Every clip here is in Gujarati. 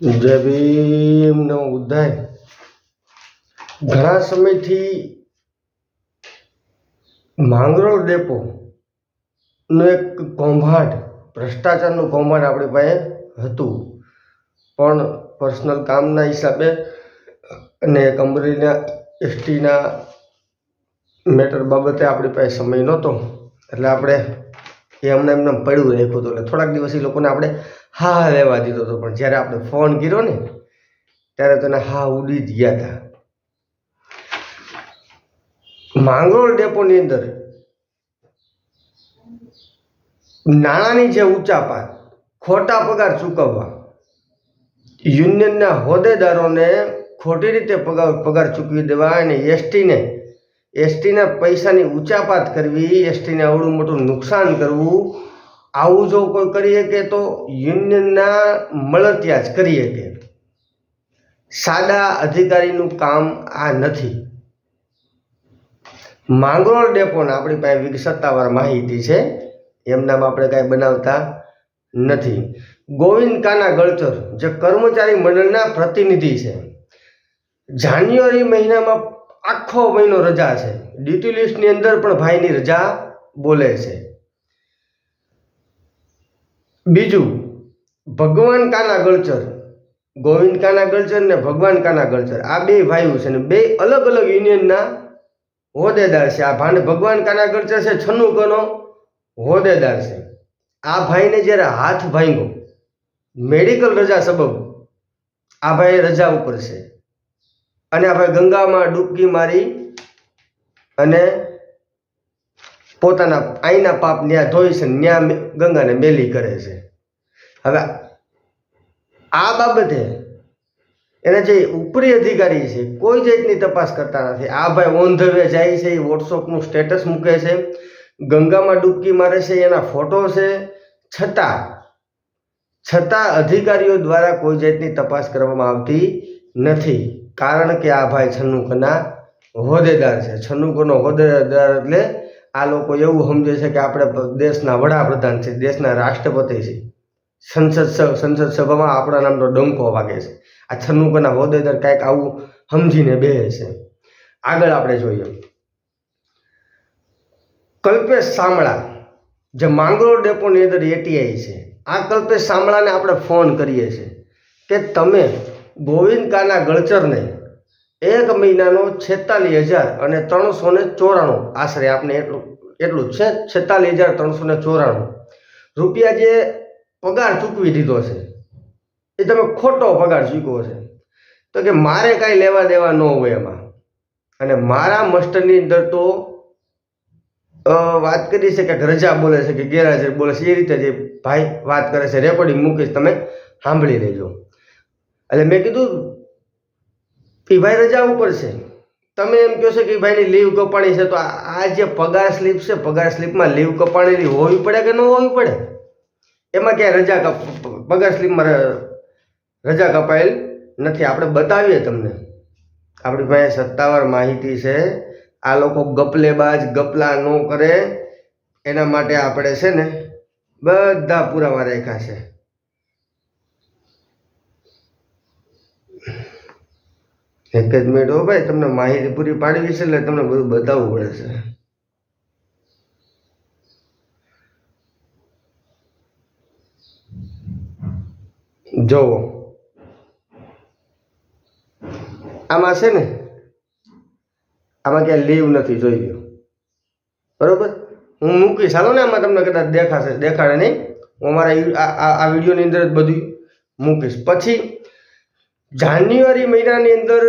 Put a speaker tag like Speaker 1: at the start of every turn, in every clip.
Speaker 1: જય ભીમ નમો બુદ્ધાય ઘણા સમયથી માંગરોળ ડેપો નો એક કૌભાંડ, ભ્રષ્ટાચારનું કૌભાંડ આપણી પાસે હતું. પણ પર્સનલ કામના હિસાબે અને કંપનીના, એસટીના મેટર બાબતે આપણી પાસે સમય નહોતો. એટલે આપણે એ અમને એમને પડ્યું રાખ્યું હતું. એટલે થોડાક દિવસ એ લોકોને આપણે હા લેવા દીધો હતો પણ જ્યારે આપણે ફોન કર્યો ને, ત્યારે તને હા ઉડી જ ગયા હતા માંગરોળ ડેપોની અંદર નાણાંની જે ઊંચાપાત ખોટા પગાર ચૂકવવા, યુનિયનના હોદ્દેદારોને ખોટી રીતે પગાર પગાર ચૂકવી દેવા અને એસટીને, એસટીના પૈસાની ઊંચાપાત કરવી, એસટીને અવડું મોટું નુકસાન કરવું આવું જો કોઈ કરી શકે તો યુનિયનના મળતિયા જ કરી શકે. સાદા અધિકારીનું કામ આ નથી. માંગરોળ ડેપોને આપણી પાસે સત્તાવાર માહિતી છે. એમનામાં આપણે કાંઈ બનાવતા નથી. ગોવિંદ કાના ગળચર જે કર્મચારી મંડળના પ્રતિનિધિ છે. જાન્યુઆરી મહિનામાં આખો મહિનો રજા છે. ડ્યુટી લિસ્ટની અંદર પણ ભાઈની રજા બોલે છે. બીજું, ભગવાન કાના ગળચર, ગોવિંદ કાના ગળચર ને ભગવાન કાના ગળચર. આ બે ભાઈઓ છે ને બે અલગ અલગ યુનિયનના હોદ્દેદાર છે. આ ભાંડ ભગવાન કાના ગળચર છે છન્નુકોનો હોદ્દેદાર છે. આ ભાઈને જ્યારે હાથ ભાંગ્યો, મેડિકલ રજા સબબ, આ ભાઈ રજા ઉપર છે. અને આ ભાઈ ગંગામાં ડૂબકી મારી અને પોતાના આઈના પાપ ન્યા ધોઈ છે, ન્યા ગંગાને મેલી કરે છે. હવે આ બાબતે એના જે ઉપરી અધિકારી છે, કોઈ જાતની તપાસ કરતા નથી. આ ભાઈ ઓન ધ વે જાય છે, એ વોટ્સઅપનું સ્ટેટસ મૂકે છે, ગંગામાં ડૂબકી મારે છે, એના ફોટો છે. છતાં છતાં અધિકારીઓ દ્વારા કોઈ જાતની તપાસ કરવામાં આવતી નથી. કારણ કે આ ભાઈ છન્નુકના હોદ્દેદાર છે. છન્નુકોનો હોદ્દેદાર એટલે આ લોકો એવું સમજે છે કે આપણે દેશના વડાપ્રધાન છે, દેશના રાષ્ટ્રપતિ છે. સંસદ સંસદ સભામાં આપણા નામનો ડંકો વાગે છે. આ છનુકના હોદ્દેદાર કાંઈક આવું સમજીને બે છે. આગળ આપણે જોઈએ. કલ્પેશ સામળા જે માંગરોળ ડેપોની અંદર એટીઆઈ છે. આ કલ્પેશ સામળાને આપણે ફોન કરીએ છીએ કે તમે ગોવિંદ કાના ગળચરને એક મહિનાનો છેતાલીસ હજાર અને ત્રણસો ને ચોરાણું. આશરે આપણે એટલું એટલું છે. છેતાલીસ હજાર ત્રણસો ને ચોરાણું. રૂપિયા જે પગાર ચૂકવી દીધો છે, એ તમે ખોટો પગાર ચૂકવો છે. તો કે મારે કાંઈ લેવા દેવા ન હોય એમાં. અને મારા મસ્ટરની અંદર તો વાત કરી છે કે રજા બોલે છે કે ગેરહાજર બોલે છે, એ રીતે જે ભાઈ વાત કરે છે રેકોર્ડિંગ મૂકીશ, તમે સાંભળી લેજો. એટલે મેં કીધું એ ભાઈ રજા ઉપર છે તમે એમ કહો છો કે ભાઈની લીવ કપાણી છે, તો આ જે પગાર સ્લીપ છે, પગાર સ્લીપમાં લીવ કપાણેલી હોવી પડે કે ન હોવી પડે? એમાં ક્યાંય રજા કપ પગાર સ્લીપમાં રજા કપાયેલ નથી. આપણે બતાવીએ તમને. આપણી પાસે સત્તાવાર માહિતી છે. આ લોકો ગપલેબાજ, ગપલા ન કરે. એના માટે આપણે છે ને બધા પુરાવા રાખ્યા છે. એક જ મિનિટ હો ભાઈ, તમને માહિતી પૂરી પાડવી છે એટલે તમને બધું બતાવવું પડે છે. જોવો. આમાં છે ને, આમાં ક્યાંય લીવ નથી જોઈ લો બરોબર? હું મૂકીશ. હાલો ને આમાં તમને કદાચ દેખાશે. દેખાડે નહીં. હું અમારા આ વિડીયોની અંદર જ બધું મૂકીશ. પછી જાન્યુઆરી મહિનાની અંદર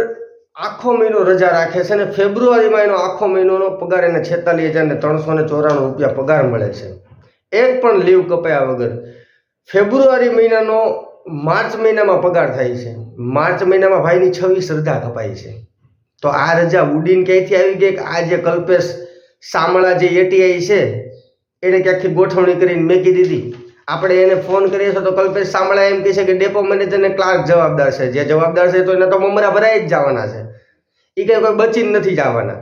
Speaker 1: આખો મહિનો રજા રાખે છે અને ફેબ્રુઆરીમાં એનો આખો મહિનોનો પગાર એને છેતાલીસ હજાર ને ત્રણસો ને ચોરાણું રૂપિયા પગાર મળે છે. એક પણ લીવ કપાયા વગર ફેબ્રુઆરી મહિનાનો માર્ચ મહિનામાં પગાર થાય છે. માર્ચ મહિનામાં ભાઈની છવ્વીસ રજા કપાય છે. તો આ રજા ઉડીને ક્યાંયથી આવી ગઈ કે આ જે કલ્પેશ સામળા જે એટીઆઈ છે, એને ક્યાંકથી ગોઠવણી કરીને મેકી દીધી? આપણે એને ફોન કરીએ છીએ તો કલ્પેશ સામળા એમ કહે છે કે ડેપો મેનેજર ને ક્લાર્ક જવાબદાર છે. જે જવાબદાર છે તો એને તો મમરા ભરાઈ જ જવાના છે. એ કંઈ કોઈ બચીને નથી જવાના.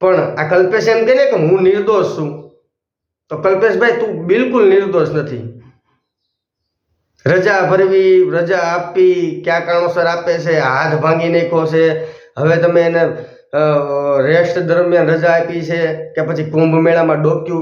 Speaker 1: પણ આ કલ્પેશ એમ કહે ને કે હું નિર્દોષ છું. તો કલ્પેશભાઈ તું બિલકુલ નિર્દોષ નથી. રજા ભરવી, રજા આપી કયા કારણોસર આપે છે, હાથ ભાંગી નાખ્યો છે. હવે તમે એને રેસ્ટ દરમિયાન રજા આપી છે કે પછી કુંભ મેળામાં ડોક્યુ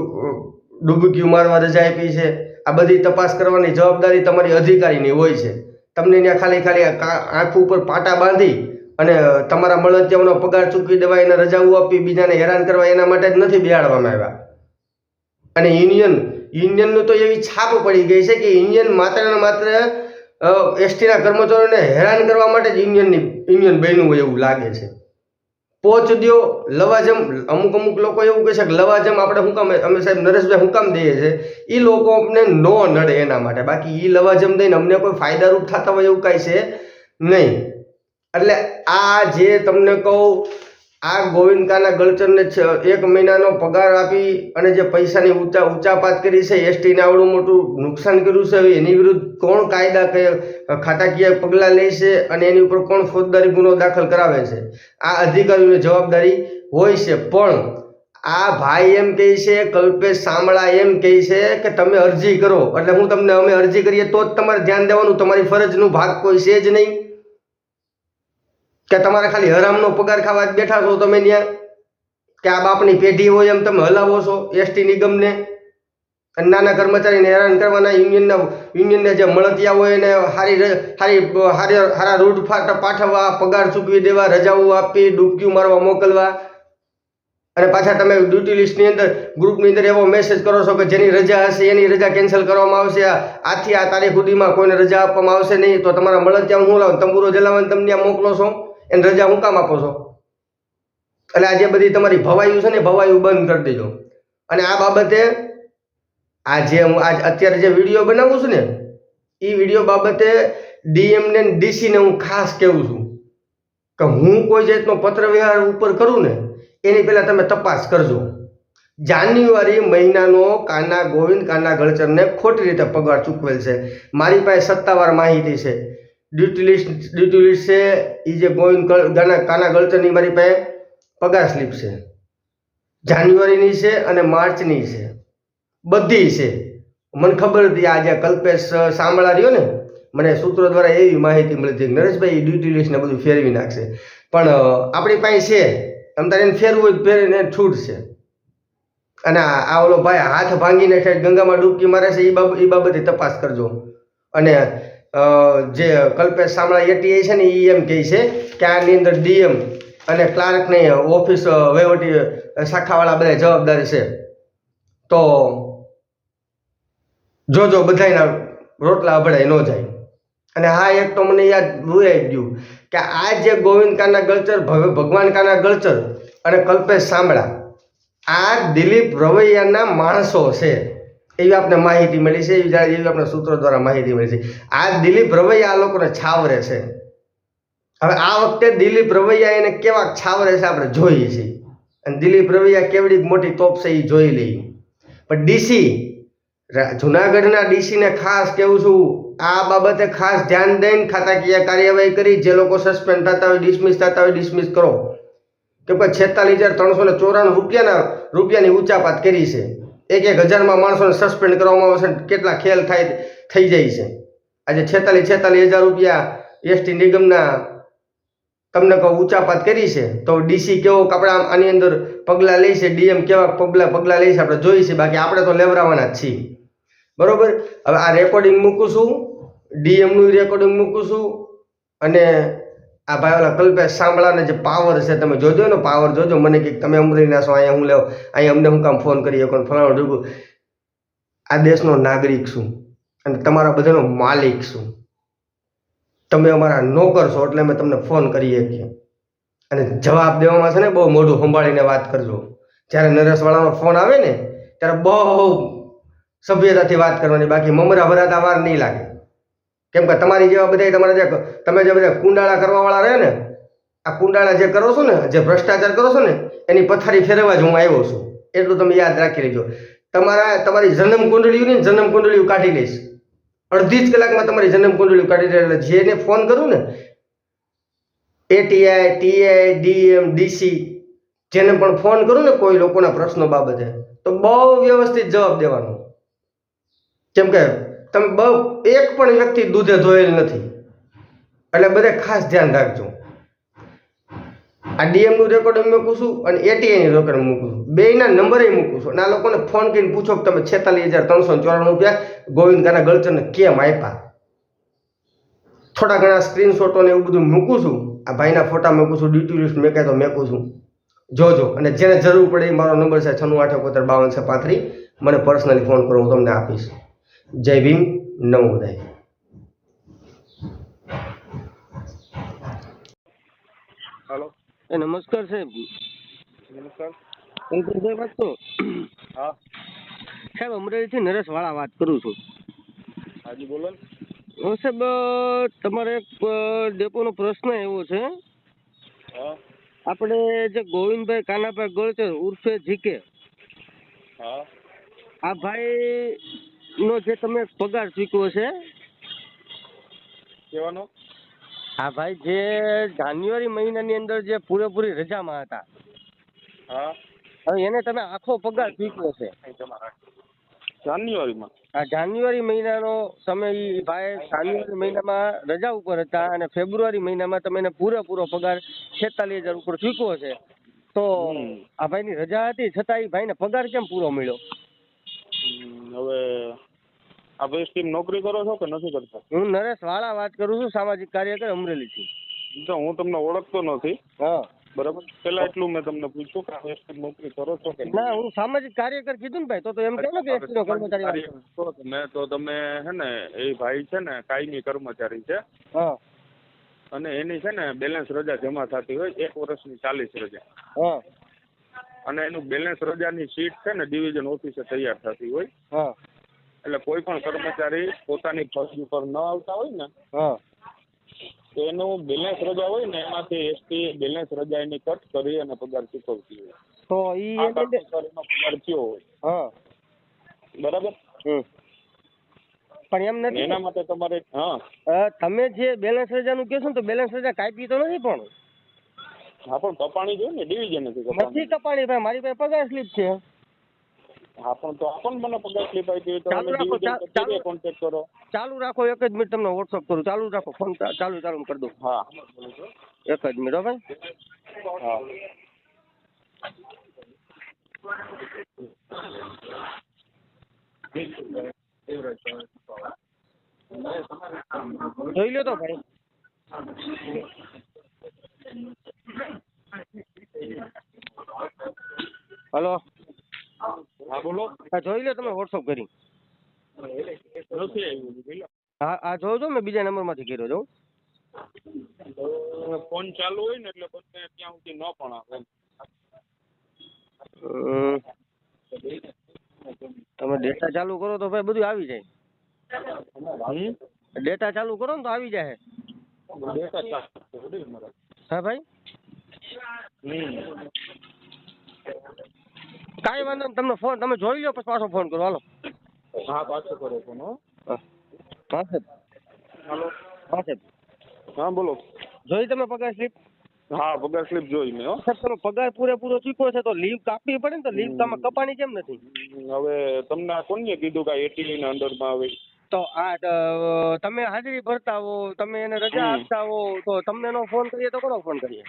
Speaker 1: ડૂબક્યું મારવા રજા આપી છે. આ બધી તપાસ કરવાની જવાબદારી તમારી અધિકારીની હોય છે. તમને ત્યાં ખાલી ખાલી આંખ ઉપર પાટા બાંધી અને તમારા મળતિયાઓનો પગાર ચૂકવી દેવા એને રજાઓ આપી બીજાને હેરાન કરવા એના માટે જ નથી બેહાડવામાં આવ્યા. અને યુનિયન, યુનિયનનું તો એવી છાપ પડી ગઈ છે કે યુનિયન માત્ર ને માત્ર એસટીના કર્મચારીઓને હેરાન કરવા માટે જ યુનિયનની, યુનિયન બન્યું હોય એવું લાગે છે. પોચ દ્યો લવાજમ અમુક અમુક લોકો એવું કહે છે કે લવાજમ આપણે હું કામ અમે સાહેબ નરેશભાઈ હું કામ દઈએ છે? એ લોકો અમને ન નડે એના માટે. બાકી એ લવાજમ દઈને અમને કોઈ ફાયદારૂપ થતા હોય એવું કાંઈ છે નહીં. એટલે આ જે તમને કહું આ ગોવિંદકાના ગળચરને છ- એક મહિનાનો પગાર આપી અને જે પૈસાની ઊંચા ઊંચાપાત કરી છે, એસટીને આવડું મોટું નુકસાન કર્યું છે એની વિરુદ્ધ કોણ કાયદા કે ખાતાકીય પગલાં લે છે અને એની ઉપર કોણ ફોજદારી ગુનો દાખલ કરાવે છે? આ અધિકારીઓની જવાબદારી હોય છે, પણ આ ભાઈ એમ કહે છે, કલ્પેશ સાંભળા એમ કહે છે કે તમે અરજી કરો. એટલે હું તમને, અમે અરજી કરીએ તો જ તમારે ધ્યાન દેવાનું, તમારી ફરજનું ભાગ કોઈ છે જ નહીં. કે તમારે ખાલી હરામનો પગાર ખાવા બેઠા છો તમે ત્યાં કે આ બાપની પેઢી હોય એમ તમે હલાવો છો એસટી નિગમને? અને નાના કર્મચારીને હેરાન કરવાના યુનિયનના યુનિયનને જે મળતિયા હોય એને સારી સારી સારી સારા રૂટ ફાટ પાઠવવા, પગાર ચૂકવી દેવા, રજાઓ આપી ડૂબક્યું મારવા મોકલવા. અને પાછા તમે ડ્યુટી લિસ્ટની અંદર ગ્રુપની અંદર એવો મેસેજ કરો છો કે જેની રજા હશે, એની રજા કેન્સલ કરવામાં આવશે. આથી આ તારીખ સુધીમાં કોઈને રજા આપવામાં આવશે નહીં. તો તમારા મળતિયા હું લાવ? તંબુરો જલાવન તમને મોકલો છો? એને રજા હું કામ આપો છો? એટલે આ જે બધી તમારી ભવાયું છે ને ભવાયું બંધ કરી દેજો. અને આ બાબતે આ જે હું આજ અત્યારે જે વીડિયો બનાવું છું ને, એ વીડિયો બાબતે ડીએમને ડીસીને હું ખાસ કહેવું છું કે હું કોઈ જાતનો પત્ર વ્યવહાર ઉપર કરું ને, એની પહેલાં તમે તપાસ કરજો. જાન્યુઆરી મહિનાનો કાના ગોવિંદ કાના ગળચરને ખોટી રીતે પગાર ચૂકવેલ છે. મારી પાસે સત્તાવાર માહિતી છે. ડ્યુટી લિસ્ટ છે એ જે ગોવિંદ ગાના, કાના ગળતરની મારી પાસે પગાર સ્લીપ છે. જાન્યુઆરીની છે અને માર્ચની છે. બધી છે. મને ખબર હતી આ જે કલ્પેશ સાંભળા રહ્યો ને, મને સૂત્રો દ્વારા એવી માહિતી મળી હતી નરેશભાઈ ડ્યુટી લિસ્ટને બધું ફેરવી નાખશે. પણ આપણી પાસે છે. તમ તારે એને ફેરવું હોય ફેરીને છૂટ છે. અને આ ઓલો ભાઈ હાથ ભાંગીને ગંગામાં ડૂબકી મારે છે એ બાબત એ બાબતે તપાસ કરજો. અને જે કલ્પેશ સામળા એટીઆઈ છે ને એ એમ કહે છે કે આની અંદર ડીએમ અને ક્લાર્કની ઓફિસ વહીવટી શાખાવાળા બધા જવાબદારી છે. તો જોજો બધાયના રોટલા અભડાય ન જાય. અને હા, એક તો મને યાદ ભૂલાઈ ગયું કે આ જે ગોવિંદ કાના ગળચર ભગવાન કાના ગળચર અને કલ્પેશ સાંભળા આ દિલીપ રવૈયાના માણસો છે. એવી આપણે માહિતી મળી છે, એવી એવી આપણે સૂત્રો દ્વારા માહિતી મળી છે. આ દિલીપ રવૈયા આ લોકોને છાવરે છે. હવે આ વખતે દિલીપ રવૈયા એને કેવા છાવરે છે આપણે જોઈએ છીએ. અને દિલીપ રવૈયા કેવડી મોટી તોપ છે એ જોઈ લઈએ. પણ ડીસી જુનાગઢના ડીસીને ખાસ કેવું છું, આ બાબતે ખાસ ધ્યાન દઈને ખાતાકીય કાર્યવાહી કરી, જે લોકો સસ્પેન્ડ થતા હોય ડિસમિસ થતા હોય ડિસમિસ કરો. કે પછી છેતાલીસ હજાર ત્રણસો ને ચોરાણું રૂપિયાના, રૂપિયાની ઊંચાપાત કરી છે. એક એક હજારમાં માણસોને સસ્પેન્ડ કરવામાં આવશે કેટલા ખેલ થાય થઈ જાય છે. આજે છેતાલીસ છેતાલીસ હજાર રૂપિયા એસટી નિગમના તમને કહું ઊંચાપાત કરી છે. તો ડીસી કેવો કપડા આની અંદર પગલાં લે છે, ડીએમ કેવા પગલાં પગલાં લે છે આપણે છીએ બાકી આપણે તો લેવરાવાના જ છીએ. બરાબર? હવે આ રેકોર્ડિંગ મૂકું છું. ડીએમનું રેકોર્ડિંગ મૂકું છું. અને આ ભાઈ ઓલા કલ્પેશ સાંભળાને જે પાવર છે, તમે જોજો ને પાવર જોજો. મને કે તમે અમરીના છો, અહીંયા હું લેવો, અહીંયા અમને હું કામ ફોન કરી શકો ફલાણું ઢીકું આ દેશનો નાગરિક છું અને તમારા બધાનો માલિક છું. તમે અમારા નોકર છો એટલે અમે તમને ફોન કરીએ શકીએ. અને જવાબ દેવામાં છે ને, બહુ મોઢું સંભાળીને વાત કરજો. જ્યારે નરેશવાળાનો ફોન આવે ને, ત્યારે બહુ સભ્યતાથી વાત કરવાની, બાકી મમરા ભરાતા વાર નહીં લાગે. કેમ કે તમારી જેવા બધા તમારા જે તમે જે બધા કુંડાળા કરવાવાળા રહે ને, આ કુંડાળા જે કરો છો ને, જે ભ્રષ્ટાચાર કરો છો ને, એની પથારી ફેરવવા જ હું આવ્યો છું. એટલું તમે યાદ રાખી લેજો. તમારા, તમારી જન્મ કુંડળીઓ ને જન્મ કુંડળીઓ કાઢી લઈશ. અડધી જ કલાકમાં તમારી જન્મ કુંડળીઓ કાઢી એટલે જેને ફોન કરું ને એટીઆઈ ટીઆઈ ડીએમ ડીસી જેને પણ ફોન કરું ને કોઈ લોકોના પ્રશ્નો બાબતે, તો બહુ વ્યવસ્થિત જવાબ દેવાનો. કેમ કે તમે બહુ એક પણ વ્યક્તિ દૂધે ધોયેલ નથી. એટલે બધે ખાસ ધ્યાન રાખજો. આ ડીએમનું રેકોર્ડ મૂકું છું અને એટીઆઈનું રેકોર્ડ મૂકું છું. બેયના નંબરે મૂકું છું. અને આ લોકોને ફોન કરીને પૂછો કે તમે છેતાલીસ હજાર ત્રણસો ચોરાણું રૂપિયા ગોવિંદકાના ગળચરને કેમ આપ્યા? થોડા ઘણા સ્ક્રીનશોટો ને એવું બધું મૂકું છું. આ ભાઈના ફોટા મૂકું છું ડ્યુટી લિસ્ટ મેકાય તો મેકું છું. જોજો. અને જેને જરૂર પડે એ મારો નંબર છે છન્નું આઠ એકોતેર બાવન છે પાંત્રીસ. મને પર્સનલી ફોન કરો, હું તમને આપીશ. જય ભીમ નમોદય
Speaker 2: હેલો.
Speaker 3: એ નમસ્કાર સાહેબ.
Speaker 2: નમસ્કાર.
Speaker 3: અંકુરભાઈ વાત તો
Speaker 2: હા.
Speaker 3: સાહેબ અમરેલીથી નરેશવાળા વાત કરું છું.
Speaker 2: હાજી બોલો
Speaker 3: હું સાહેબ તમારે એક ડેપોનો પ્રશ્ન એવો છે.
Speaker 2: હા.
Speaker 3: આપણે જે ગોવિંદભાઈ કાનાભાઈ ગળચર ઉર્ફે જીકે.
Speaker 2: હા.
Speaker 3: આ ભાઈ નો જે તમે પગાર ચૂક્યો છે?
Speaker 2: કેવાનો?
Speaker 3: હા ભાઈ જે જાન્યુઆરી મહિનાની અંદર જે પૂરેપૂરી રજામાં હતા.
Speaker 2: હા.
Speaker 3: હવે એને તમે આખો પગાર ચૂક્યો છે.
Speaker 2: જાન્યુઆરીમાં?
Speaker 3: હા જાન્યુઆરી મહિનાનો તમે ઈ ભાઈ જાન્યુઆરી મહિનામાં રજા ઉપર હતા અને ફેબ્રુઆરી મહિનામાં તમે એને પૂરેપૂરો પગાર છેતાલીસ હજાર ઉપર ચૂક્યો છે. તો
Speaker 2: આ
Speaker 3: આ ભાઈની રજા હતી છતાં ભાઈ ભાઈને પગાર કેમ પૂરો મળ્યો?
Speaker 2: હવે આ ભાઈ સ્કીમ નોકરી કરો છો કે નથી કરતા?
Speaker 3: હું નરેશ વાળા વાત કરું છું સામાજિક કાર્યકર અમરેલીથી
Speaker 2: તો હું તમને ઓળખતો નથી.
Speaker 3: હા.
Speaker 2: બરાબર? પેલા એટલું મેં તમને પૂછ્યું કે આ નોકરી કરો છો કે
Speaker 3: ના હું સામાજિક કાર્યકર કીધું ને ભાઈ તો તો એમ કહે ને કે એસટી નો કર્મચારી
Speaker 2: તો તમે તો તમે હે ને એ ભાઈ છે ને કાયમી કર્મચારી છે.
Speaker 3: હા.
Speaker 2: અને એની છે ને બેલેન્સ રજા જમા થતી હોય એક વર્ષની ચાલીસ રજા.
Speaker 3: હા.
Speaker 2: અને એનું બેલેન્સ રજાની સીટ છે ને ડિવિઝન ઓફિસે તૈયાર થતી હોય. એટલે કોઈ પણ કર્મચારી પોતાની ફરજ ઉપર ન આવતા હોય ને તો એનું બેલેન્સ રજા હોય ને એમાંથી એસટી બેલેન્સ રજા એની કટ કરી અને પગાર ચૂકવતી હોય.
Speaker 3: તો ઈ
Speaker 2: કર્મચારીનો પગાર થયો હોય.
Speaker 3: હા.
Speaker 2: બરાબર?
Speaker 3: પણ એમ નથી
Speaker 2: એના માટે તમારે હા.
Speaker 3: તમે જે બેલેન્સ રજાનું કહેશો ને તો બેલેન્સ રજા કાપી તો નથી પણ.
Speaker 2: હા પણ કપાણી જોઈએ ને ડિવિઝન નથી
Speaker 3: નથી
Speaker 2: કપાણી
Speaker 3: ભાઈ મારી પાસે પગાર સ્લીપ છે.
Speaker 2: હા પણ તો આપણ મને પગાર સ્લીપ આપી તો તમે ડિવિઝન
Speaker 3: ચાલુ- ચાલુ-
Speaker 2: કોન્ટેક્ટ કરો.
Speaker 3: ચાલુ રાખો એક જ મિનિટ તમને વોટ્સઅપ કરું ચાલુ રાખો ફોન ચાલુ ચાલુ કરી દઉં
Speaker 2: હા.
Speaker 3: એક જ મિનિટ હો ભાઈ.
Speaker 2: હા.
Speaker 3: જોઈ લ્યો તો ભાઈ. હલો.
Speaker 2: હા બોલો.
Speaker 3: હા જોઈ લો તમે વોટ્સઅપ કરી. હા હા જોજો મેં બીજા નંબરમાંથી કર્યો છું
Speaker 2: તો ફોન ચાલુ હોય ને એટલે ત્યાં સુધી ન પણ આવે
Speaker 3: તમે ડેટા ચાલુ કરો તો ભાઈ બધું આવી જાય. ડેટા ચાલુ કરો ને તો આવી જાય.
Speaker 2: ડેટા.
Speaker 3: હા ભાઈ. કાંઈ વાંધો નહીં તમને ફોન તમે જોઈ લો પછી પાછો ફોન કરો હાલો.
Speaker 2: હા પાછો કરો ફોન હો.
Speaker 3: હા. સાહેબ.
Speaker 2: હાલો.
Speaker 3: હા સાહેબ.
Speaker 2: હા બોલો.
Speaker 3: જોઈ તમે પગાર સ્લીપ
Speaker 2: હા પગાર સ્લીપ જોઈ મેં
Speaker 3: સાહેબ તમે પગાર પૂરેપૂરો ચૂક્યો છે તો લીવ કાપવી પડે ને તો લીવ તમે કપાણી કેમ નથી?
Speaker 2: હવે તમને કોને કીધું કે એટીવી ના અંડરમાં આવે?
Speaker 3: તો આ તમે હાજરી ભરતા હો તમે એને રજા આપતા હો તો તમને નો ફોન કરીએ તો કોનો ફોન કરીએ?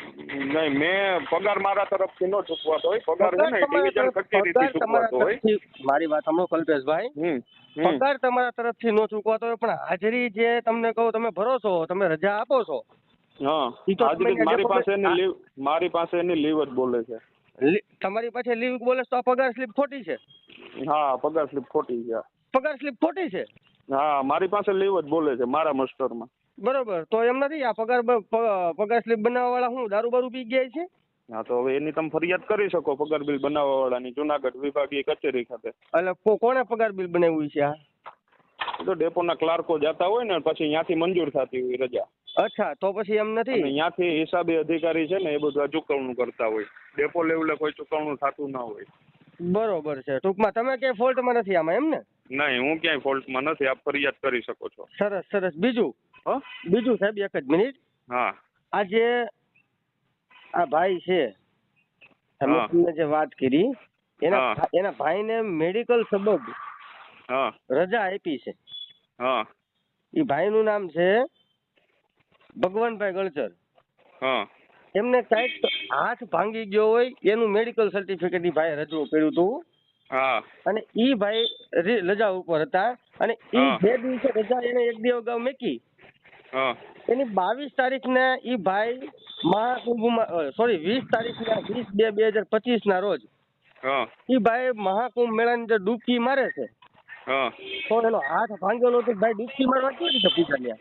Speaker 2: નહીં મેં પગાર મારા તરફથી નો ચૂકવાતો હોય. પગાર છે ને ડિવિઝન
Speaker 3: તરફ-
Speaker 2: કચેરીથી ચૂકવાતો હોય.
Speaker 3: મારી વાત સાંભળો કલ્પેશભાઈ. પગાર તમારા તરફથી નો ચૂકવાતો હોય પણ હાજરી જે તમને કહું તમે ભરો છો તમે રજા આપો છો.
Speaker 2: મારી પાસે લીવ મારી પાસે એની લીવ જ બોલે છે.
Speaker 3: તમારી પાસે લીવ બોલે તો આ પગાર સ્લીપ ખોટી છે?
Speaker 2: હા પગાર સ્લીપ ખોટી છે.
Speaker 3: પગાર સ્લીપ ખોટી છે?
Speaker 2: હા મારી પાસે લીવ જ બોલે છે મારા મસ્ટરમાં
Speaker 3: બરોબર તો એમ નથી આ પગાર પગાર સ્લીપ બનાવવા વાળા હું દારૂ બારૂ પી ગયા છે?
Speaker 2: હા તો હવે એની તમે ફરિયાદ કરી શકો પગાર બિલ બનાવવા વાળાની જુનાગઢ વિભાગીય કચેરી ખાતે.
Speaker 3: એટલે કોણે પગાર બિલ બનાવ્યું છે આ?
Speaker 2: તો ડેપોના ક્લાર્કો જતા હોય ને પછી ત્યાંથી મંજૂર થતી હોય રજા.
Speaker 3: અચ્છા તો પછી એમ નથી?
Speaker 2: ત્યાંથી હિસાબી અધિકારી છે ને એ બધું ચૂકવણું કરતા હોય. ડેપો લેવલે કોઈ ચૂકવણું થતું ના હોય.
Speaker 3: બરોબર છે ટૂંકમાં તમે ક્યાંય ફોલ્ટમાં નથી આમાં એમ ને?
Speaker 2: નહીં હું ક્યાંય ફોલ્ટમાં નથી આપ ફરિયાદ કરી શકો છો.
Speaker 3: સરસ સરસ. બીજું?
Speaker 2: હો?
Speaker 3: બીજું સાહેબ એક જ મિનિટ.
Speaker 2: હા.
Speaker 3: આ જે આ ભાઈ છે તમે તમને જે વાત કરી એના એના ભાઈને મેડિકલ સબબ
Speaker 2: હા.
Speaker 3: રજા આપી છે.
Speaker 2: હા.
Speaker 3: એ ભાઈનું નામ છે ભગવાનભાઈ ગળચર.
Speaker 2: હા.
Speaker 3: એમને કાંઈક હાથ ભાંગી ગયો હોય એનું મેડિકલ સર્ટિફિકેટ ઈ ભાઈ રજૂ કર્યું હતું. અને ઈ ભાઈ રજા ઉપર હતા. અને ઈ
Speaker 2: બે
Speaker 3: જે દિવસે રજા એને એક દિવસ અગાઉ મેકી એની બાવીસ તારીખ ને ઈ ભાઈ મહાકુંભમાં સોરી વીસ તારીખ ના વીસ બે બે હજાર પચીસ ના રોજ ઈ ભાઈ મહાકુંભ મેળા ની ડૂબકી મારે છે.
Speaker 2: હા.
Speaker 3: તો એનો હાથ ભાંગેલો તો ભાઈ ડૂબકી મારવા કેવી રીતે પૂજા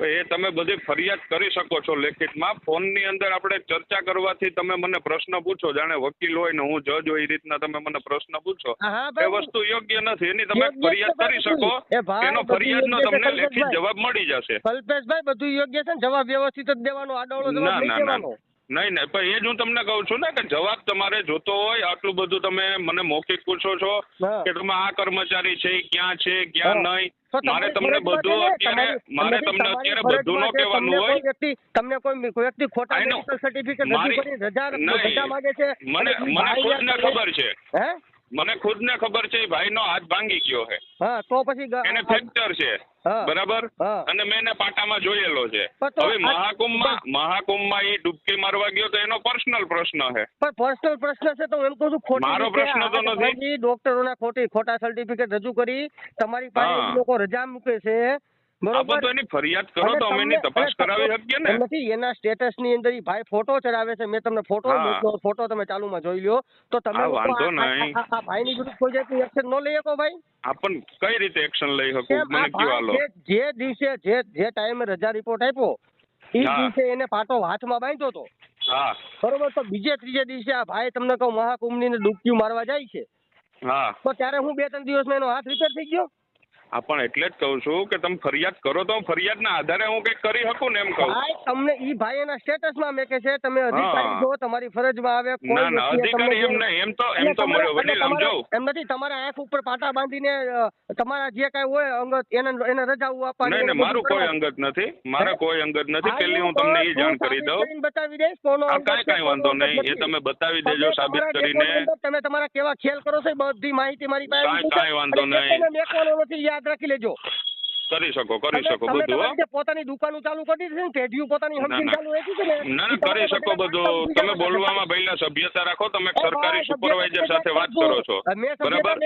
Speaker 2: તો એ તમે બધી ફરિયાદ કરી શકો છો લેખિતમાં. ફોનની અંદર આપણે ચર્ચા કરવાથી તમે મને પ્રશ્ન પૂછો જાણે વકીલ હોય ને હું જજ હોય એ રીતના તમે મને પ્રશ્ન પૂછો. એ વસ્તુ યોગ્ય નથી એની તમે ફરિયાદ કરી શકો. એનો ફરિયાદનો તમને લેખિત જવાબ મળી જશે.
Speaker 3: કલ્પેશભાઈ બધું યોગ્ય છે ને? જવાબ વ્યવસ્થિત જ દેવાનો આડોળો
Speaker 2: ના
Speaker 3: જવાબ
Speaker 2: ના
Speaker 3: નહીં
Speaker 2: ના.
Speaker 3: દેવાનો.
Speaker 2: નહીં નહીં પણ એ જ હું તમને કહું છું ને કે જવાબ તમારે જોતો હોય આટલું બધું તમે મને મૌખિક પૂછો છો કે તમે આ કર્મચારી છે ક્યાં છે ક્યાં. નહીં? મારે તમને બધું અત્યારે મારે તમને અત્યારે બધું ન કહેવાનું હોય.
Speaker 3: તમને કોઈ વ્યક્તિ ખોટા. સર્ટિફિકેટ રજૂ
Speaker 2: મારી-
Speaker 3: કરી રજા રજા માંગે છે.
Speaker 2: મને મને ખુદને ખબર છે.
Speaker 3: હે?
Speaker 2: મને ખુદને ખબર છે ભાઈનો હાથ ભાંગી ગયો છે.
Speaker 3: હા તો પછી
Speaker 2: એને ફ્રેક્ચર છે બરાબર? અને મેં એને પાટામાં જોયેલો છે. હવે મહાકુંભમાં મહાકુંભમાં એ ડૂબકી મારવા ગયો તો એનો પર્સનલ પ્રશ્ન છે.
Speaker 3: પણ પર્સનલ પ્રશ્ન છે તો એમ કહું છું ખોટી
Speaker 2: મારો પ્રશ્ન તો નથી.
Speaker 3: ડોક્ટરોના ખોટી ખોટા સર્ટિફિકેટ રજૂ કરી તમારી પાસે લોકો રજા મૂકે છે બરોબર.
Speaker 2: એની ફરિયાદ કરો તો અમે એની તપાસ કરાવી શકીએ ને.
Speaker 3: નથી એના સ્ટેટસની અંદર ઈ ભાઈ ફોટો ચડાવે છે. મેં તમને ફોટો
Speaker 2: હા.
Speaker 3: મોકલ્યો ફોટો તમે ચાલુમાં જોઈ લ્યો. તો તમે
Speaker 2: વાંધો
Speaker 3: આ- આ-
Speaker 2: નહીં.
Speaker 3: આ- ભાઈ ની વિરુદ્ધ કોઈ જાતની એક્શન ન લઈ શકો ભાઈ.
Speaker 2: આપણ કઈ રીતે એક્શન લઈ શકો? મને કયો
Speaker 3: આલો જે દિવસે જે જે ટાઈમે રજા રિપોર્ટ આપ્યો એ દિવસે એને પાટો હાથમાં બાંધ્યો હતો.
Speaker 2: હા.
Speaker 3: બરોબર? તો બીજે ત્રીજે દિવસે આ ભાઈ તમને કહું મહાકુંભની ડૂબકી મારવા જાય છે.
Speaker 2: હા.
Speaker 3: તો ત્યારે હું બે ત્રણ દિવસમાં એનો હાથ રિપેર થઈ ગયો?
Speaker 2: હા પણ એટલે જ કહું છું કે તમે ફરિયાદ કરો તો ફરિયાદના આધારે હું કંઈક કરી શકું ને એમ કહું.
Speaker 3: ભાઈ તમને ઈ ભાઈ એના સ્ટેટસમાં મેકે છે તમે અધિકારી જો તમારી ફરજમાં આવે કોઈ
Speaker 2: ના ના અધિકારી એમ નહીં એમ તો એમ તો મળ્યો વડીલ
Speaker 3: તમારે- એમ નથી તમારા આંખ ઉપર પાટા બાંધીને તમારા જે કાંઈ હોય અંગત એને એને રજાઓ આપવાની
Speaker 2: નહીં મારું કોઈ અંગત નથી મારે કોઈ અંગત નથી પેલી હું તમને એ જાણ કરી દઉં.
Speaker 3: બતાવી દઈશ કોનો
Speaker 2: કઈ કઈ વાંધો નહીં એ તમે બતાવી દેજો સાબિત કરીને.
Speaker 3: તમે તમારા કેવા ખેલ કરો છો બધી માહિતી મારી પાસે
Speaker 2: કાંઈ- વાંધો નહીં.
Speaker 3: નથી યાદ રાખી લેજો.
Speaker 2: કરી શકો કરી શકો બધું
Speaker 3: પોતાની દુકાનો ચાલુ કરી છે ને પોતાની
Speaker 2: ના,
Speaker 3: ચાલુ રાખી છે ને
Speaker 2: ના ના કરી શકો
Speaker 3: બધું.
Speaker 2: તમે બોલવામાં પહેલા સભ્યતા રાખો તમે સરકારી સુપરવાઇઝર સાથે વાત કરો છો. બરાબર?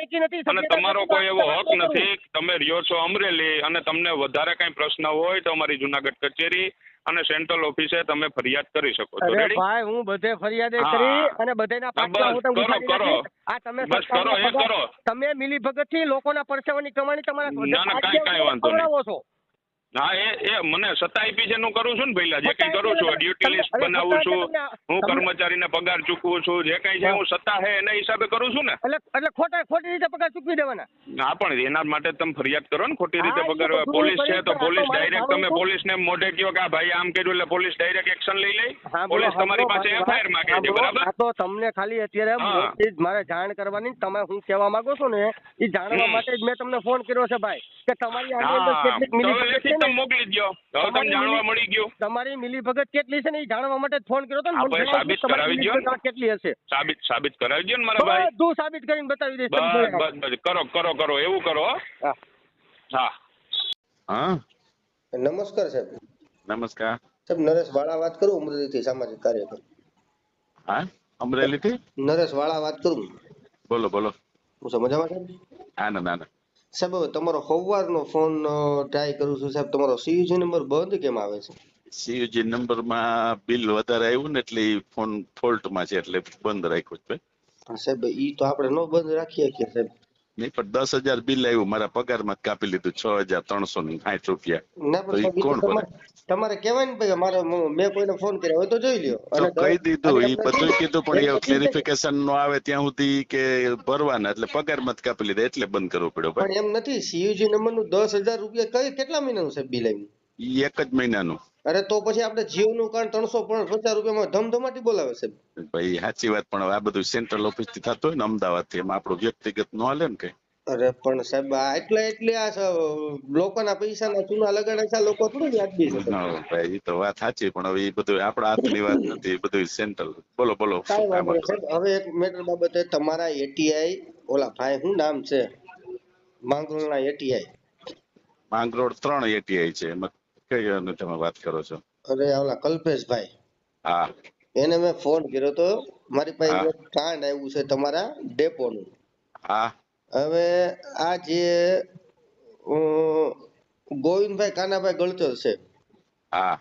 Speaker 2: અને તમારો કોઈ એવો હક નથી તમે રહ્યો છો અમરેલી અને તમને વધારે કઈ પ્રશ્ન હોય તો અમારી જુનાગઢ કચેરી અને સેન્ટ્રલ ઓફિસે તમે ફરિયાદ કરી શકો છો
Speaker 3: અરે ભાઈ હું બધે ફરિયાદ. કરી અને બધાના પાછા હું તમને ઉઠાડી
Speaker 2: કરો.
Speaker 3: આ તમે
Speaker 2: બસ, કરો, એ કરો.
Speaker 3: તમે મિલી ભગતથી લોકોના પરસેવાની કમાણી તમારા
Speaker 2: ના, ના, કાઈ કાઈ વાંધો નહીં.
Speaker 3: છો
Speaker 2: હા એ એ મને સત્તા આપી છે કરું છું ને પહેલા જે કઈ કરું છું ડ્યુટી લિસ્ટ બનાવું છું હું
Speaker 3: કર્મચારી
Speaker 2: કર્મચારીને પગાર ચૂકવું છું જે કઈ છે
Speaker 3: હું.
Speaker 2: સત્તા હે એના હિસાબે કરું છું ને.
Speaker 3: એટલે એટલે ખોટા ખોટી રીતે પગાર ચૂકવી દેવાના.
Speaker 2: હા પણ એના માટે તમે ફરિયાદ કરો ને ખોટી રીતે પગાર પોલીસ છે તો પોલીસ ડાયરેક્ટ તમે પોલીસને મોઢે કયો કે આ ભાઈ આમ કર્યું એટલે પોલીસ ડાયરેક્ટ એક્શન લઈ લે. પોલીસ તમારી પાસે એફઆઈઆર માંગે છે બરાબર?
Speaker 3: તો તમને ખાલી અત્યારે મારે જાણ કરવાની તમે હું કહેવા માંગો છો ને એ જાણવા માટે જ મેં તમને ફોન કર્યો છે ભાઈ કે તમારી આની અંદર કેટલીક મિલી
Speaker 2: તમે મોકલી દો હવે તમને જાણવા મળી ગયું.
Speaker 3: તમારી મિલીભગત કેટલી છે ને એ જાણવા માટે ફોન કર્યો હતો ને
Speaker 2: સાબિત કરાવી.
Speaker 3: ભગત કેટલી હશે?
Speaker 2: સાબિત સાબિત કરાવી દો ને મારા ભાઈ.
Speaker 3: બધું સાબિત કરીને બતાવી દઈશ
Speaker 2: બસ બસ બસ. કરો કરો કરો. એવું કરો હા.
Speaker 3: હા.
Speaker 2: હા.
Speaker 1: નમસ્કાર સાહેબ.
Speaker 4: નમસ્કાર.
Speaker 1: સાહેબ નરેશ વાળા વાત કરું? અમરેલી થી સામાજિક કાર્યકર.
Speaker 4: હા? અમરેલીથી?
Speaker 1: નરેશ વાળા વાત કરું?
Speaker 4: બોલો બોલો.
Speaker 1: હું સમજાવા સાહેબ
Speaker 4: આનંદ આનંદ
Speaker 1: સાહેબ તમારો સવારનો ફોન ટ્રાય કરું છું. સાહેબ તમારો સીયુજી નંબર બંધ કેમ આવે છે?
Speaker 4: સીયુજી નંબરમાં બિલ વધારે આવ્યું ને એટલે ફોન ફોલ્ટમાં છે એટલે બંધ રાખ્યો છે.
Speaker 1: સાહેબ ઈ તો આપણે ન બંધ રાખીએ કે સાહેબ.
Speaker 4: નહીં પણ દસ હજાર બિલ આવ્યું મારા પગારમાં કાપી લીધું છ હજાર ત્રણસો ને સાઠ રૂપિયા. તો કોણ
Speaker 1: તમારે કહેવાય ને ભાઈ મારે મેં કોઈને ફોન કર્યો હોય તો જોઈ લ્યો. અને
Speaker 4: કહી દીધું
Speaker 1: એ
Speaker 4: બધું કીધું પણ એ ક્લેરિફિકેશન નો આવે ત્યાં સુધી કે ભરવાના એટલે પગારમાં જ કાપી લીધા એટલે બંધ કરવો પડ્યો
Speaker 1: પણ એમ નથી સીયુજી નંબરનું દસ હજાર રૂપિયા કઈ કેટલા મહિનાનું છે બિલ આવ્યું?
Speaker 4: એક જ મહિનાનું.
Speaker 1: અરે તો પછી આપણે જીઓ નું કારણ ત્રણસો પચાસ રૂપિયામાં ધમધમાટી બોલાવે છે.
Speaker 4: ભાઈ સાચી વાત પણ આ બધું સેન્ટ્રલ ઓફિસથી થતું હોય ને અમદાવાદથી એમાં આપણું વ્યક્તિગત નો હાલે ને કઈ.
Speaker 1: અરે પણ સાહેબ આ એટલે એટલે આ લોકોના પૈસાના ચૂના લગાડે છે લોકો થોડું વ્યાજબી છે.
Speaker 4: ભાઈ તો વાત સાચી પણ હવે એ બધું આપણા હાથની વાત નથી બધું સેન્ટ્રલ બોલો બોલો
Speaker 1: હવે એક મેટર બાબતે તમારા એટીઆઈ ઓલા ભાઈ શું નામ છે? માંગરોળના એટીઆઈ
Speaker 4: માંગરોળ ત્રણ એટીઆઈ છે એમાં કઈ તમે વાત કરો છો?
Speaker 5: અરે ઓલા કલ્પેશભાઈ.
Speaker 4: હા.
Speaker 5: એને મેં ફોન કર્યો તો મારી પાસે કાંડ આવ્યું છે તમારા ડેપોનું.
Speaker 4: હા.
Speaker 5: હવે આ જે ગોવિંદભાઈ કાનાભાઈ ગળચર છે.
Speaker 4: હા.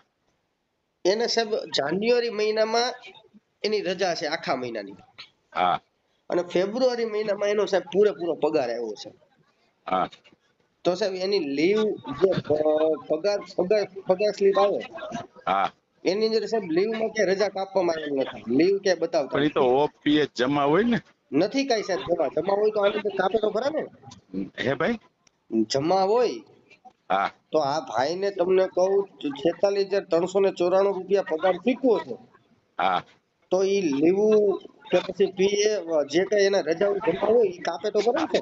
Speaker 5: એને સાહેબ જાન્યુઆરી મહિનામાં એની રજા છે આખા મહિનાની.
Speaker 4: હા.
Speaker 5: અને ફેબ્રુઆરી મહિનામાં એનો સાહેબ પૂરેપૂરો પગાર આવ્યો છે.
Speaker 4: હા.
Speaker 5: તો સાહેબ એની લીવ જે પગાર પગાર પગાર સ્લીપ આવે
Speaker 4: હા.
Speaker 5: એની અંદર સાહેબ લીવમાં કે રજા કાપવામાં આવેલ નથી. લીવ કે બતાવતા
Speaker 4: પણ એ તો ઓપીએચ જમા હોય ને?
Speaker 5: નથી કઈ સાહેબ જમા. જમા હોય તો આની અંદર કાપે તો ખરા ને?
Speaker 4: હે ભાઈ?
Speaker 5: જમા હોય
Speaker 4: હા.
Speaker 5: તો આ ભાઈને તમને કહું છેતાલીસ હજાર ત્રણસો ને ચોરાણું રૂપિયા પગાર ચૂકવો છે.
Speaker 4: હા.
Speaker 5: તો એ લીવું કે પછી પીએ જે કઈ એના રજા જમા હોય એ કાપે તો ખરા ને?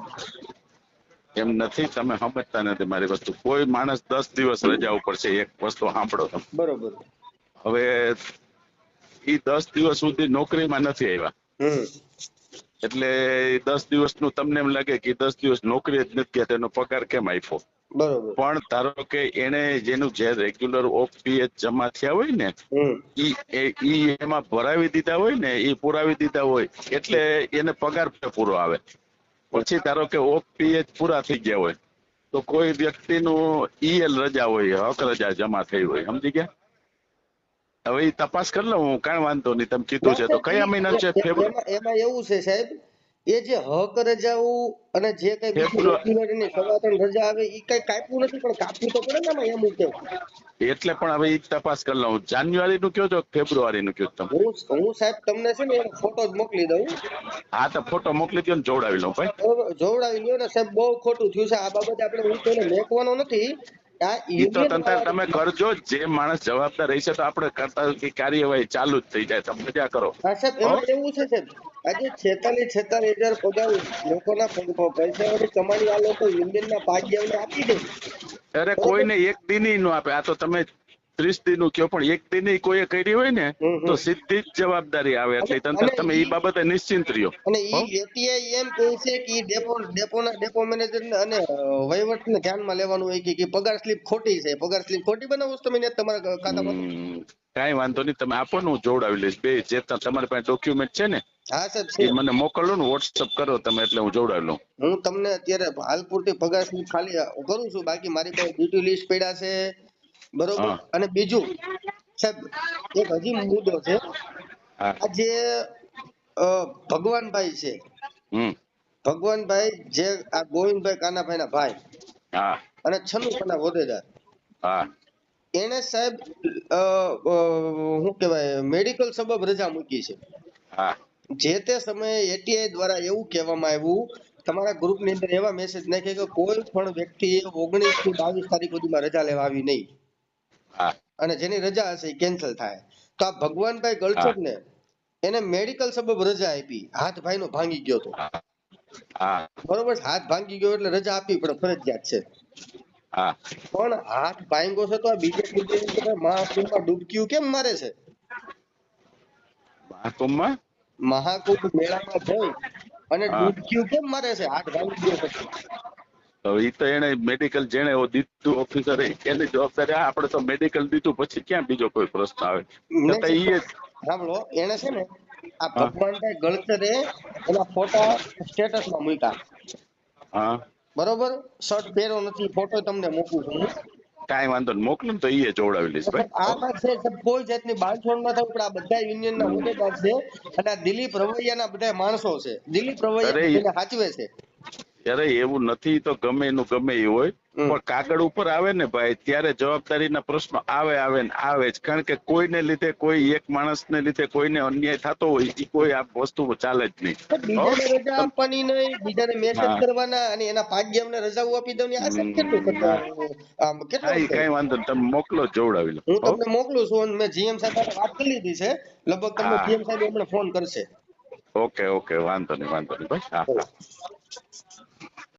Speaker 4: એમ નથી તમે સમજતા નથી મારી વસ્તુ. કોઈ માણસ દસ દિવસ રજા ઉપર છે એક વસ્તુ સાંભળો તમે.
Speaker 5: બરોબર.
Speaker 4: હવે એ દસ દિવસ સુધી નોકરીમાં નથી આવ્યા. એટલે દસ દિવસનું તમને એમ લાગે કે દસ દિવસ નોકરી જ નથી તેનો પગાર કેમ આપ્યો?
Speaker 5: બરોબર.
Speaker 4: પણ ધારો કે એને જેનું જે રેગ્યુલર ઓફ પીએચ જમા થયા હોય ને ઈ એમાં ભરાવી દીધા હોય ને એ પુરાવી દીધા હોય એટલે એને પગાર પૂરો આવે. પછી ધારો કે ઓફ પીએચ પૂરા થઈ ગયા હોય તો કોઈ વ્યક્તિનું ઈએલ રજા હોય હક રજા જમા થઈ હોય સમજી ગયા? હવે એ તપાસ કરી લઉં હું કાંઈ વાંધો નહીં તમે કીધું છે તો કયા મહિના છે
Speaker 5: એમાં એમાં એવું છે સાહેબ એ જે હક રજાઓ અને જે કઈ
Speaker 4: ફેબ્રુઆરી.
Speaker 5: સવા ત્રણ રજા આવે એ કઈ કાપ્યું નથી પણ કાપવું તો પડે ને આમાં એમ હું
Speaker 4: એટલે પણ હવે તપાસ કરી લઉં. જાન્યુઆરી નું કયો છો ફેબ્રુઆરી નું કયો તમે?
Speaker 5: હું હું સાહેબ તમને છે ને ફોટો જ મોકલી દઉં.
Speaker 4: હા તો ફોટો મોકલી દો ને જોડાવી લઉં ભાઈ.
Speaker 5: જોડાવી લ્યો ને સાહેબ બહુ ખોટું થયું છે. આ બાબતે આપણે હું કોઈને મેકવાનો નથી. આ
Speaker 4: તો તંત્ર તમે કરજો જે માણસ જવાબદાર રહેશે તો આપણે કરતા કાર્યવાહી ચાલુ જ થઈ જાય. તમે મજા કરો.
Speaker 5: હા સાહેબ એમાં એવું છે સાહેબ આજે છેતાલીસ છેતાલીસ હજાર પગાર લોકોના પૈસાઓની કમાણી આ લોકો યુનિયનના ભાગ્યને આપી દે.
Speaker 4: અરે કોઈને એક દિન નો આપે. આ તો તમે ત્રીસ દિનનું કયો પણ એક દિન કોઈએ કરી હોય ને. તો સીધી જ જવાબદારી આવે. એટલે તંત્ર તમે ઈ- બાબતે નિશ્ચિંત રહ્યો.
Speaker 5: અને
Speaker 4: એ
Speaker 5: ઈ એટીઆઈ એમ કહે છે કે ડેપો ડેપોના ડેપો મેનેજર અને વહીવટ ને ધ્યાનમાં લેવાનું હોય કે પગાર સ્લીપ ખોટી છે. પગાર સ્લીપ ખોટી બનાવો તમે ને તમારા ખાતામાં
Speaker 4: કાંઈ વાંધો નહીં. તમે આપો ને હું જોડાવી લઈશ. બે જે તમારી પાસે ડોક્યુમેન્ટ છે ને
Speaker 5: હા સાહેબ
Speaker 4: એ મને મોકલો ને વોટ્સઅપ કરો તમે એટલે હું જોડાઈ લઉં
Speaker 5: હું તમને અત્યારે હાલ પૂરતી પગાર સ્લીપ ખાલી કરું છું બાકી મારી પાસે ડ્યુટી લિસ્ટ પડ્યા છે બરોબર? અને બીજું સાહેબ એક હજી મુદ્દો છે. આ જે ભગવાનભાઈ છે. ભગવાનભાઈ જે આ ગોવિંદભાઈ કાનાભાઈ ના ભાઈ
Speaker 4: હા.
Speaker 5: અને છન્નુખાના હોદ્દેદાર.
Speaker 4: હા.
Speaker 5: એને સાહેબ કેવાય શું કહેવાય મેડિકલ સબબ રજા મૂકી છે.
Speaker 4: હા.
Speaker 5: જે તે સમયે એટીઆઈ દ્વારા એવું કહેવામાં આવ્યું તમારા ગ્રુપની અંદર એવા મેસેજ નાખે કે કોઈ પણ વ્યક્તિ ઓગણીસથી બાવીસ તારીખ સુધીમાં રજા લેવા આવી નહીં. અને જેની રજા હશે એ કેન્સલ થાય. તો આ ભગવાનભાઈ ગળચરને એને મેડિકલ સબબ રજા આપી. હાથ ભાઈનો ભાંગી ગયો હતો. બરોબર હાથ ભાંગી ગયો એટલે રજા આપી પણ ફરજિયાત છે. પણ હાથ ભાંગ્યો છે તો આ બીજે મહાકુંભમાં ડૂબક્યું કેમ મારે છે?
Speaker 4: મહાકુંભમાં
Speaker 5: મહાકુંભ મેળામાં જઈ અને
Speaker 4: હા.
Speaker 5: કેમ મારે છે? હાથ ભાંગી ગયો પછી.
Speaker 4: ઈ તો એને મેડિકલ જેને દીધું ઓફિસર એની જવાબદારી આપણે તો મેડિકલ દીધું પછી ક્યાં બીજો કોઈ પ્રશ્ન આવે? છતાં ઈ
Speaker 5: સાંભળો એને છે ને આ
Speaker 4: ભગવાન
Speaker 5: ભગવાનભાઈ ગળતરે એના ફોટા સ્ટેટસમાં મૂક્યા.
Speaker 4: હા.
Speaker 5: બરોબર? શર્ટ પહેરો નથી ફોટો તમને મોકલું છું.
Speaker 4: કાંઈ વાંધો નહીં. મોકલો ને તો એ જોડાવી લઈશ ભાઈ.
Speaker 5: આમાં છે કોઈ જાતની બાંધછોડ ન થાય પણ આ બધા યુનિયન ના હોદ્દેદાર છે. અને આ દિલીપ રવૈયાના બધા માણસો છે. દિલીપ
Speaker 4: અરે
Speaker 5: રવૈયા સાચવે છે.
Speaker 4: ત્યારે એવું નથી તો ગમે એનું ગમે એ હોય. પણ કાગળ ઉપર આવે ને ભાઈ ત્યારે જવાબદારીના પ્રશ્નો આવે આવે ને આવે જ. કારણ કે કોઈને લીધે કોઈ એક માણસને લીધે કોઈને અન્યાય થતો હોય એ કોઈ આ વસ્તુ ચાલે જ નહીં.
Speaker 5: બીજાને રજા આપવાની નહીં બીજાને મેસેજ કરવાના અને એના ભાગ્યમને રજાઓ આપી દઉં આ સાહેબ કેટલું કરતા આમ કેટલું
Speaker 4: કઈ વાંધો નહીં. તમે મોકલો જોડાવી લો.
Speaker 5: હું તમને મોકલું છું અને મેં જીએમ સાહેબ સાથે વાત કરી લીધી છે. લગભગ તમને જીએમ સાહેબ હમણાં ફોન કરશે.
Speaker 4: ઓકે ઓકે વાંધો નહીં વાંધો નહીં. ભાઈ હા હા.